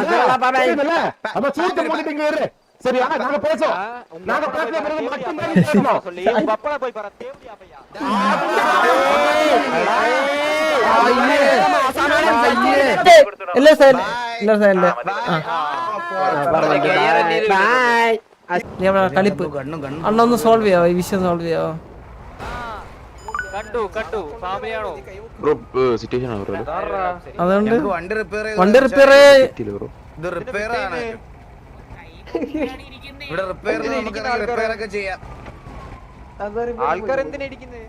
புரியுதுல்ல? அப்ப சூட்டு மூடிட்டு இங்க இரு. சரியா நாங்க பேசுவோம் நாங்க பேசின பிறகு மட்டும்தான் நீ பேசணும். சொல்லி உங்க அப்பா போய் பாரு தேவடியா பையா இல்ல சார் இல்ல சார் இல்ல കളിപ്പ് അണ്ണ ഒന്ന് സോൾവ് ചെയ്യാവോ ഈ വിഷയം സോൾവ് ചെയ്യാവോ കണ്ടു കണ്ടു. ഫാമിലിയാണോ? ബ്രോ സിറ്റുവേഷൻ ആണ് ബ്രോ അതുകൊണ്ട് വണ്ടി റിപ്പയർ വണ്ടി റിപ്പയർ ബ്രോ. ഇത് റിപ്പയർ ആണ്. ഇവിടെ റിപ്പയർ നമുക്ക് റിപ്പയർ ഒക്കെ ചെയ്യാം. ആൾക്കാർ എന്തിനാ ഇടിക്കുന്നത്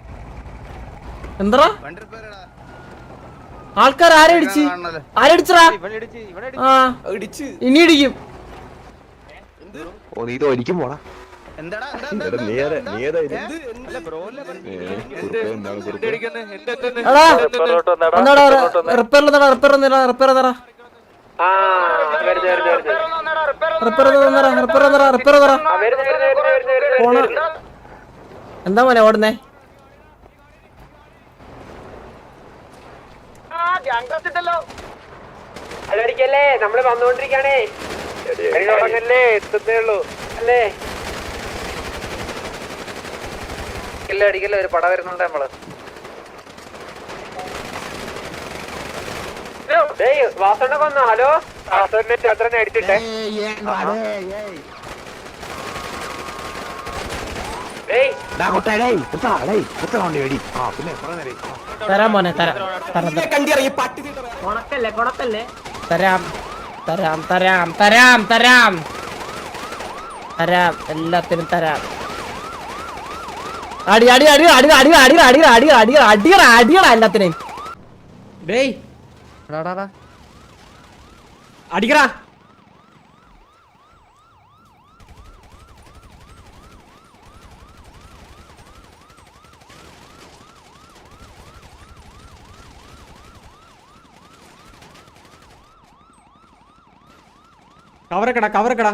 എന്താ? വണ്ടി റിപ്പയർ ആൾക്കാർ ആരടിച്ച് ഇനി ഇടിക്കും. ഓ നീ പോടാ. എന്താ മോനെ ഓടുന്നേ? നമ്മൾ വന്നുകൊണ്ടിരിക്കാണേ എത്തുന്നേ ഉള്ളൂ. അല്ലേ? അടിക്കല്ലേ അടിക്കില്ല ഒരു പട വരുന്നുണ്ട് നമ്മൾ. ഹലോ മോനെ തരാം തരാം തരാം തരാം തരാം. തരാം എല്ലാത്തിനും തരാം. അടി അടി അടി അടി അടി അടി അടി അടി അടി അടി അടി എല്ലാത്തിനെയും ഡേയ് അടിക്കടാ കവറക്കടാ കവറക്കടാ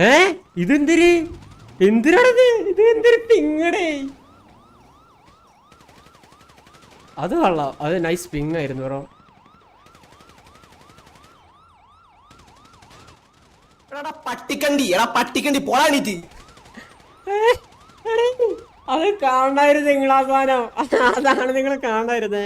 ഏ? ഇതെന്തിര്? എന്തിനാണത്? ഇത് എന്തൊരു പിങ്ങടേ? അത് കൊള്ളാം. അത് നൈസ് പിങ് ആയിരുന്നു ബ്രോ. പട്ടിക്കണ്ടി എടാ പട്ടിക്കണ്ടി അത് കാണായിരുന്നു നിങ്ങളാ സാധനം. അതാണ് നിങ്ങൾ കാണായിരുന്നേ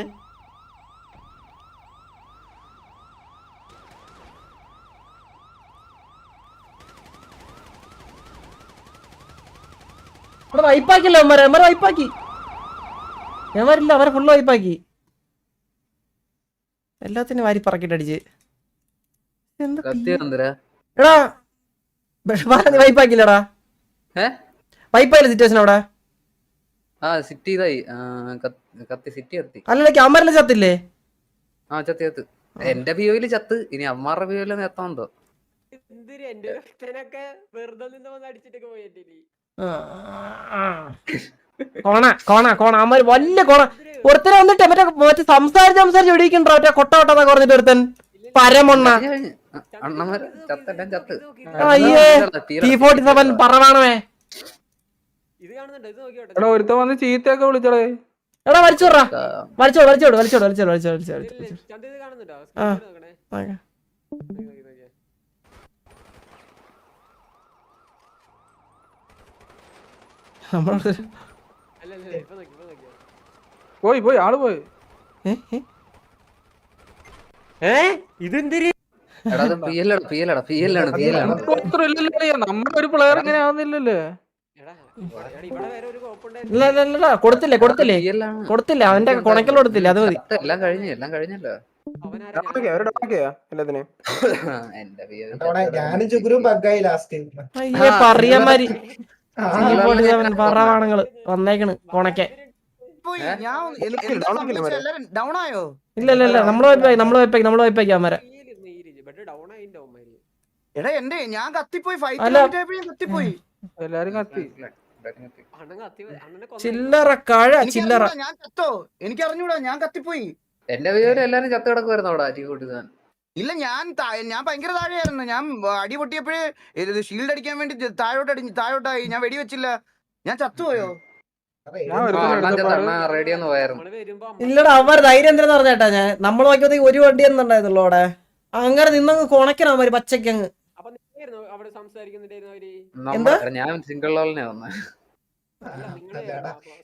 ഇവിടെ വൈപ്പാക്കില്ല അവന്മാരെ അവന്മാരെ വൈപ്പാക്കി. അവരില്ല അവരെ ഫുള്ള് വൈപ്പാക്കി. എല്ലാത്തിനും വാരി പറക്കിട്ട് അടിച്ച്. എടാ വൈപ്പാക്കില്ലടാ? വൈപ്പായില്ല സിറ്റുവേഷൻ അവിടെ? ആ സിറ്റി ഇതായി. ആ, കത്ത്- കത്തി സിറ്റി കത്തി അല്ലല്ല ക്യാമറയിലെ ചത്തില്ലേ? ആ ചത്തി ചത്ത്. എന്റെ പിയോയിൽ ചത്ത്. ഇനി അമ്മാരുടെ ആ. കോണ കോണ കോണ. അമ്മ വലിയ കോണ. ഒരുത്തനെ വന്നിട്ട് മറ്റേ മറ്റേ സംസാരിച്ച് സംസാരിച്ച് ഒടിയിക്കണ്ടോ മറ്റേ കൊട്ട കൊട്ടതാ കുറഞ്ഞിട്ട് ഒരുത്തൻ. പരമൊണ്ണ. അയ്യേ ടി ഫോർട്ടി സെവൻ പറവാണമേ എടാ ഒരുത്ത വന്ന് ചീത്തയൊക്കെ വിളിച്ചടേ. എടാ വലിച്ചോടാ വലിച്ചോട് വലിച്ചോട് വലിച്ചോട് വലിച്ചോട് വലിച്ചോട് വലിച്ചോട് ആ. നമ്മളെ പോയി പോയി ആൾ പോയി. ഏ കൊടുത്തില്ലേ കൊടുത്തില്ലേ? അവന്റെ കൊണക്കൽ കൊടുത്തില്ല അത് മതി. എല്ലാം കഴിഞ്ഞു എല്ലാം കഴിഞ്ഞല്ലോ. പറയാൻ പറവാണങ്ങൾ വന്നേക്കണ് കൊണക്കെ ഇല്ല ഇല്ല ഇല്ല നമ്മൾ നമ്മൾ എടാ എന്റെ ഞാൻ കത്തിപ്പോയി. കത്തിപ്പോയി. എല്ലാരും കത്തി. ചില്ലറ കഴ ചില്ലറ. എനിക്കറിഞ്ഞൂടാ, ഞാൻ ചത്തോ? എനിക്ക് അറിഞ്ഞൂടാ ഞാൻ കത്തിപ്പോയി. എന്റെ വിയോയിൽ എല്ലാരും ചത്ത് കിടക്കുമായിരുന്നു അവിടെ അരി കൂട്ടി ഇല്ല ഞാൻ ഞാൻ ഭയങ്കര താഴെയായിരുന്നു. ഞാൻ അടി പൊട്ടിയപ്പോഴേ ഷീൽഡ് അടിക്കാൻ വേണ്ടി താഴോട്ട് അടിഞ്ഞു താഴോട്ടായി. ഞാൻ വെടിവെച്ചില്ല. ഞാൻ ചത്തുപോയോ? ഇല്ലടാ അവന്മാർ ധൈര്യം എന്തിനാന്ന് പറഞ്ഞേട്ടാ ഞാൻ. നമ്മൾ നോക്കിയപ്പോഴത്തേക്ക് ഒരു വണ്ടി എന്നുണ്ടായിരുന്നുള്ളൂ അവിടെ. അങ്ങനെ നിന്നങ്ങ് കൊണക്കണം അവർ പച്ചക്കങ്ങ് ഞാൻ സിംഗിൾ ലോലിനെ വന്നെ. അല്ല, നിങ്ങളെ.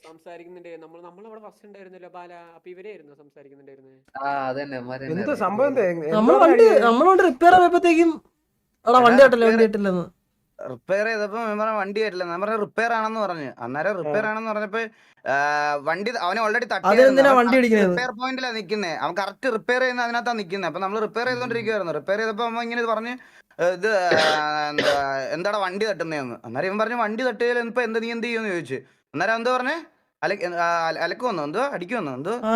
സംസാരിക്കുന്നുണ്ട്. നമ്മൾ നമ്മളവിടെ ഫസ്റ്റ് ഉണ്ടായിരുന്നല്ലോ ബാല അപ്പൊ ഇവരെയായിരുന്നു സംസാരിക്കുന്നുണ്ടായിരുന്നത് ആ അതന്നെ ഇവന്മാര് തന്നെ സംഭവം എന്താ? നമ്മൾ വണ്ടി നമ്മൾ റിപ്പയർ ആയപ്പോഴത്തേക്കും എടാ വണ്ടി കേട്ടല്ലേ വണ്ടി കേട്ടില്ലെന്ന് റിപ്പയർ ചെയ്തപ്പോ ഞാൻ പറഞ്ഞ വണ്ടി വരില്ല മെമ്പറെ റിപ്പയർ ആണെന്ന് പറഞ്ഞു. അന്നേരം റിപ്പയർ ആണെന്ന് പറഞ്ഞപ്പോ വണ്ടി അവനെ ഓൾറെഡി തട്ടി? റിപ്പയർ പോയിന്റിലാ നിക്കുന്നത് അവൻ കറക്റ്റ് റിപ്പയർ ചെയ്യുന്ന അതിനകത്താ നിക്കുന്നത് അപ്പൊ നമ്മൾ റിപ്പയർ ചെയ്തോണ്ടിരിക്കുവായിരുന്നു. റിപ്പയർ ചെയ്തപ്പോ അവൻ ഇങ്ങനെ പറഞ്ഞു ഇത് എന്താ എന്താടാ വണ്ടി തട്ടുന്നതെന്ന്? അന്നേരം ഇവൻ പറഞ്ഞു വണ്ടി തട്ടിയാൽ ഇപ്പൊ എന്ത് നീ എന്ത് ചെയ്യുമെന്ന് ചോദിച്ചു. അന്നേരം എന്താ പറഞ്ഞേ അല അലക്ക് വന്നു? എന്തോ? അടിക്ക് വന്നു എന്തോ? ആ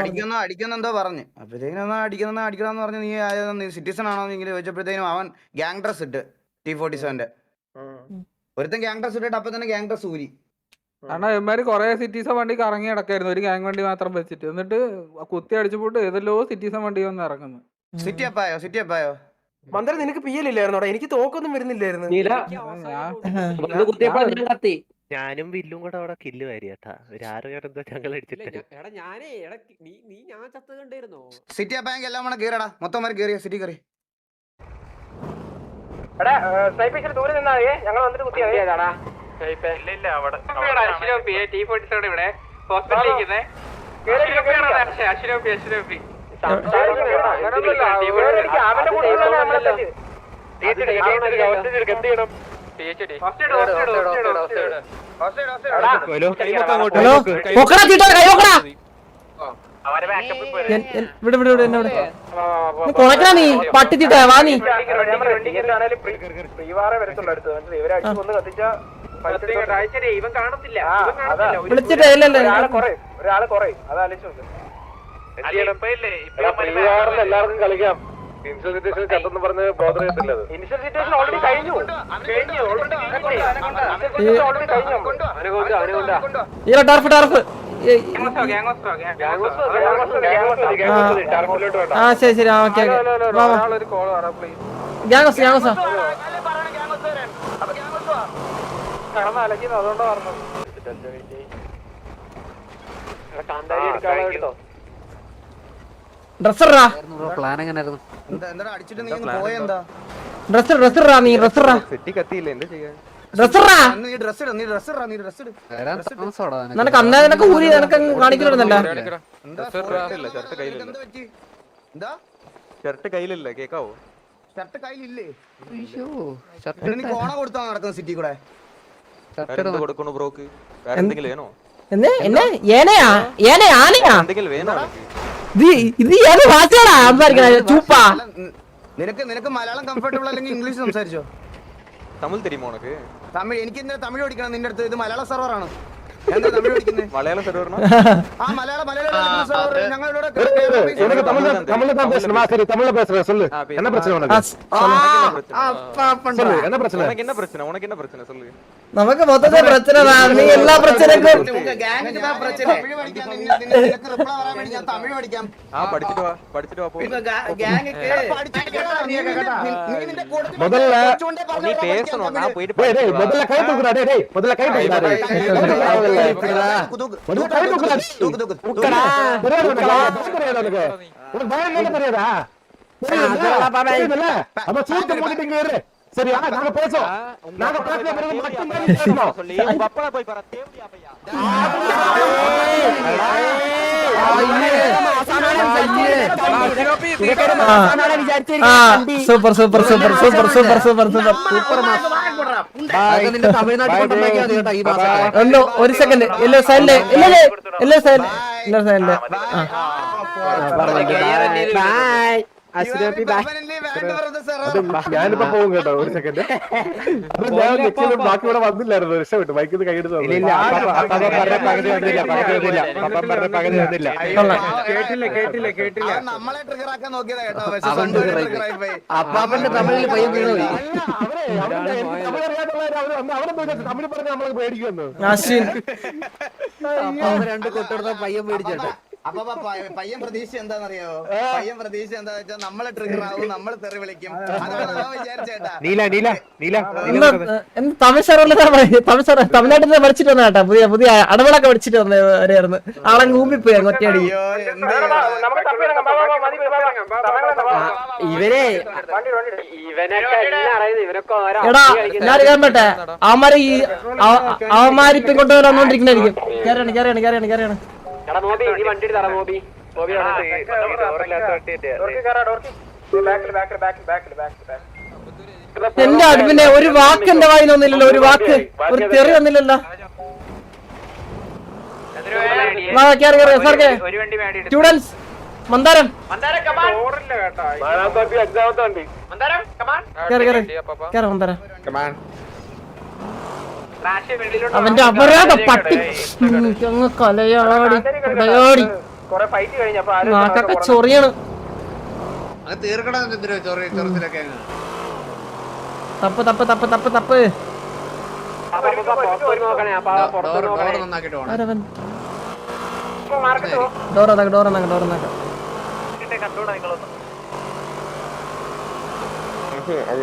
അടിക്കുന്നോ അടിക്കുന്നു എന്താ പറഞ്ഞു. അപ്പോഴത്തേക്കും എന്നാ അടിക്കുന്ന അടിക്കണമെന്ന് പറഞ്ഞു നീ ആയത് നീ സിറ്റിസൺ ആണോ? എന്ന് ഇങ്ങനെ ചോദിച്ചപ്പോഴത്തേനും അവൻ ഗ്യാങ് ഡ്രസ് ഇട്ട് ടി ഫോർട്ടി സെവന്റെ ഒരുത്തൻ ഗ്യാങ് ഡ്രസ് ഇട്ടിട്ട് അപ്പൊ തന്നെ ഗ്യാങ് ഡ്രസ് ഊരി കാരണം ഇവന്മാര് കൊറേ സിറ്റീസൺ വണ്ടി കറങ്ങി കിടക്കായിരുന്നു ഒരു ഗാങ് വണ്ടി മാത്രം വെച്ചിട്ട്. എന്നിട്ട് കുത്തി അടിച്ചു പോട്ട് ഏതെല്ലോ സിറ്റീസൺ വണ്ടി വന്ന് ഇറങ്ങുന്നു. സിറ്റി അപ്പായോ സിറ്റി അപ്പായോ മന്ദരം നിനക്ക് പി എൽ ഇല്ലായിരുന്നോടാ എനിക്ക് തോക്കൊന്നും വരുന്നില്ലായിരുന്നു. ഞാനും വില്ലും കൂടെ അവിടെ കില്ല് വാരിയാട്ടാ ഒരു ആറ് ഞങ്ങൾ അടിച്ചിട്ട്. എടാ ഞാനേ എടാ നീ നീ ഞാൻ സിറ്റി അപ്പായെങ്കിൽ എല്ലാം മൊത്തം സിറ്റി കയറി ദൂരെ നിന്നാ ഞങ്ങൾ വന്നിട്ട് കുത്തിയാ ഇല്ല ഇല്ല അവിടെ. ഇവിടെ. ഇവിടെ ഇവിടെ ഇവിടെ നീ കൊണക്കടാ നീ. പട്ടി ചീട്ടാ വാ നീ വിളിച്ചിട്ട് ഇല്ല ഇല്ല ഇല്ല. ഒരാൾ കുറയും. അതാലോചിച്ചു എല്ലാവർക്കും കളിക്കാം. ഇൻഷുറൻസ് സിറ്റുവേഷൻ ചത്തെന്ന് പറഞ്ഞ് ബോധർ ചെയ്യത്തില്ല ഇൻഷുറൻസ് സിറ്റുവേഷൻ ഓൾറെഡി കഴിഞ്ഞു. ഈ ടർഫ് ടർഫ്. ആ ശരി ശരി ആ ഓക്കെ ഗ്യാങ്സ് ഗ്യാങ്സാ അതുകൊണ്ടാ പറഞ്ഞത്. ഡ്രസ്സറാ പ്ലാൻ എങ്ങനെയായിരുന്നു എന്താ എന്താ അടിച്ചിട്ട് നീ ഒന്ന് പോയെന്താ ഡ്രസ്സർ ഡ്രസ്സറാ നീ ഡ്രസ്സറാ സെറ്റി കത്തിയില്ല എന്ത് ചെയ്യാൻ ഡ്രസ്സറാ നീ ഡ്രസ് ഇട നീ ഡ്രസ് നീ ഡ്രസ് ഇട്. വരാൻ താമസമാടാ നിനക്ക്. നിനക്ക് അന്നേ നിനക്ക് ഊരി നിനക്ക് അങ്ങ് കാണിക്കലുണ്ടല്ല എന്താ ഷർട്ട് കയ്യിലില്ല. കേക്കാവോ? ഷർട്ട് കയ്യിലില്ലേ? അയ്യോ ഷർട്ട് നീ കോണ കൊടുത്താ നടക്കുന്ന സിറ്റി കൂടെ. ഷർട്ട് ഇടുന്നു. കൊടുക്കണു ബ്രോക്ക്? എന്തെങ്കിലും വേണോ? എന്നെ? എന്നെ? ഏനയാ? ഏന ആനയാ? എന്തെങ്കിലും വേണോ ഇത് ഇത് ഏത് ഭാഷയാടാ സംസാരിക്കണ ചൂപ്പാ അല്ല, നി- നിനക്ക് നിനക്ക് മലയാളം കംഫർട്ടബിൾ അല്ലെങ്കിൽ ഇംഗ്ലീഷ് സംസാരിച്ചോ തമിഴ് തരുമോ ഉനക്ക് തമിഴ് എനിക്ക് എന്തിനാ തമിഴ് പഠിക്കണം നിന്റെ അടുത്ത് ഇത് മലയാള സെർവർ ആണ് എന്താ തമിഴ് പഠിക്കുന്നത് മലയാളം സെർവറിനോ ആ മലയാള മലയാളം സെർവർ ഞങ്ങളിവിടെ எனக்கு தமிழ் தான் தமிழ்ல தான் பேசணும் சரி தமிழ்ல பேசுறேன் சொல்லு என்ன பிரச்சனை உனக்கு சொல்லு என்ன பிரச்சனை உனக்கு என்ன பிரச்சனை உனக்கு என்ன பிரச்சனை சொல்லு നമുക്ക് മൊത്തത്തിൽ പ്രശ്ന നീ എല്ലാ പ്രശ്നക്കും തമിഴ് പഠിക്കാൻ നിനക്ക് നിനക്ക് റിപ്ലൈ പറയാൻ വേണ്ടി ഞാൻ തമിഴ് പഠിക്കാം ആ പഠിച്ചിട്ട് വാ പഠിച്ചിട്ട് വാ പോ പഠിച്ചിട്ട് കേട്ടോ, നീ നിന്റെ- നീ നിന്റെ കൂട്ടത്തിൽ முதல்ல കൊച്ചുകൊണ്ടേ പറഞ്ഞ நீ പോലെ பேசணும் പഠിക്കാം நான் போயிட்டு டேய் டேய் முதல்ல கை தூக்குடா டேய் டேய் முதல்ல கை தூக்குடா டேய் തൂക്ക്, തൂക്ക്. முதல்ல கை தூக்குடா തൂക്ക്, തൂക്ക്. தூக்குடா தெரியாது உனக்கு பயம் தெரியாது உனக்கு உனக்கு பயம் என்ன தெரியாதா தெரியுதுல்ல அப்ப சூட்டு மூடிட்டு இங்க இரு சரியா நாங்க பேசுவோம் நாங்க பேசின பிறகு மட்டும் தான் நீ பேசணும் சொல்லி உங்க அப்பா போய் பாரு தேவடியா பையா ആ super super super super super super super അതൊക്കെ നിന്റെ തമിഴ്നാട്ടിൽ കൊണ്ടുണ്ടാക്കിയാ മതി കേട്ടോ ഈ മാസം ഒന്ന് ഒരു സെക്കൻഡ് എല്ലാ സൈഡില് ഇല്ലേ എല്ലാ സൈഡില് എല്ലാ സൈഡില് ആ permanently ഞാനിപ്പോ പോകും കേട്ടോ ഒരു സെക്കൻഡ് അത് ഞാൻ നിൽക്കുന്നത് ബാക്കി ഇവിടെ വന്നില്ലായിരുന്നു രക്ഷപ്പെട്ടു ബൈക്കിൽ കൈയെടുത്ത് അപ്പ- അപ്പ trigger ആയിപ്പോയി. അപ്പാപ്പന്റെ തമിഴിൽ പയ്യൻ വീണുപോയി തമിഴ് പറഞ്ഞ് നമ്മളെ അപ്പാപ്പൻ രണ്ട് കൊട്ടെടുത്ത പയ്യൻ പേടിച്ചേട്ടാ അപ്പൊ പയ്യൻ പ്രതീക്ഷ എന്താണെന്നറിയോ പയ്യൻ പ്രതീക്ഷ എന്താ വെച്ചാൽ നമ്മളെ ട്രിഗർ ആവും നമ്മൾ തെറി വിളിക്കും തമിഴ്നാട്ടിൽ നിന്ന് പഠിച്ചിട്ട് വന്ന കേട്ടാ പുതിയ പുതിയ അടവളൊക്കെ പഠിച്ചിട്ട് വന്നവരായിരുന്നു ആളെ ഊമ്പിപ്പോയി അങ്ങ് ഒറ്റയടി ഇവരെ എടാ ഞാൻ അറിയാൻ പറ്റേ അവന്മാര് ഈ അവന്മാരിപ്പം കൊണ്ടുവരാൻ വന്നോണ്ടിരിക്കുന്നതായിരിക്കും കേറിയാണ് കേറിയാണ് കേറിയാണ് കേറിയാണ് എടാ മോബി നീ വണ്ടി എടുത്താ മോബി മോബി എന്റെ അടുപ്പിന്റെ ഒരു വാക്ക് എന്റെ വായിൽ വന്നില്ലല്ലോ ഒരു വാക്ക്. ഒരു തെറി വന്നില്ലല്ലോ. സ്റ്റുഡൻസ് മന്ദാരം. കേറ്, കേറ്. കേറ്, മന്ദാരം. അവന്റെ അപരാധ പട്ടി. അങ്ങ് കലയാടി കലയാടി. നാക്കൊക്കെ ചൊറിയാണ്. തപ്പ് തപ്പ് തപ്പ് തപ്പ് തപ്പ്. ഡോർ അതാക്ക ഡോർ അന്നാക്ക ഡോർ അന്നാക്ക അത്